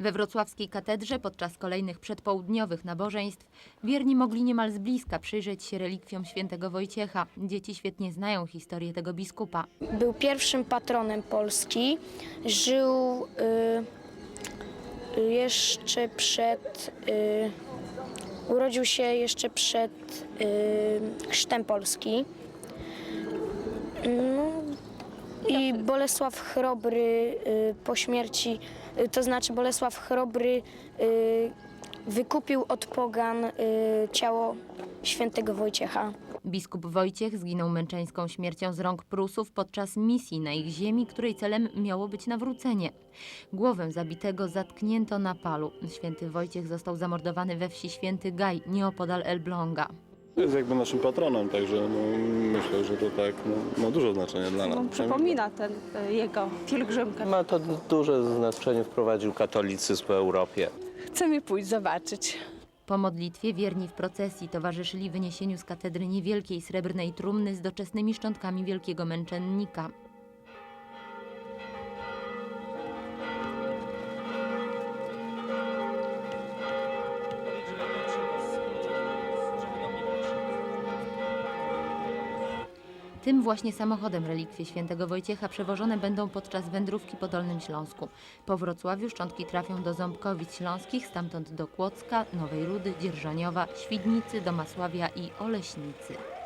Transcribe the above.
We wrocławskiej katedrze podczas kolejnych przedpołudniowych nabożeństw wierni mogli niemal z bliska przyjrzeć się relikwiom świętego Wojciecha. Dzieci świetnie znają historię tego biskupa. Był pierwszym patronem Polski. Żył y, y, jeszcze przed. Y, urodził się jeszcze przed y, chrztem Polski. Bolesław Chrobry y, po śmierci, y, to znaczy Bolesław Chrobry y, wykupił od pogan ciało świętego Wojciecha. Biskup Wojciech zginął męczeńską śmiercią z rąk Prusów podczas misji na ich ziemi, której celem miało być nawrócenie. Głowę zabitego zatknięto na palu. Święty Wojciech został zamordowany we wsi Święty Gaj, nieopodal Elbląga. Jest jakby naszym patronem, także no, myślę, że to tak no, ma dużo znaczenia dla nas. No, przypomina ten e, jego pielgrzymkę. Ma to duże znaczenie, wprowadził katolicyzm w Europie. Chcemy pójść zobaczyć. Po modlitwie wierni w procesji towarzyszyli wyniesieniu z katedry niewielkiej srebrnej trumny z doczesnymi szczątkami wielkiego męczennika. Tym właśnie samochodem relikwie świętego Wojciecha przewożone będą podczas wędrówki po Dolnym Śląsku. Po Wrocławiu szczątki trafią do Ząbkowic Śląskich, stamtąd do Kłodzka, Nowej Rudy, Dzierżoniowa, Świdnicy, Domasławia i Oleśnicy.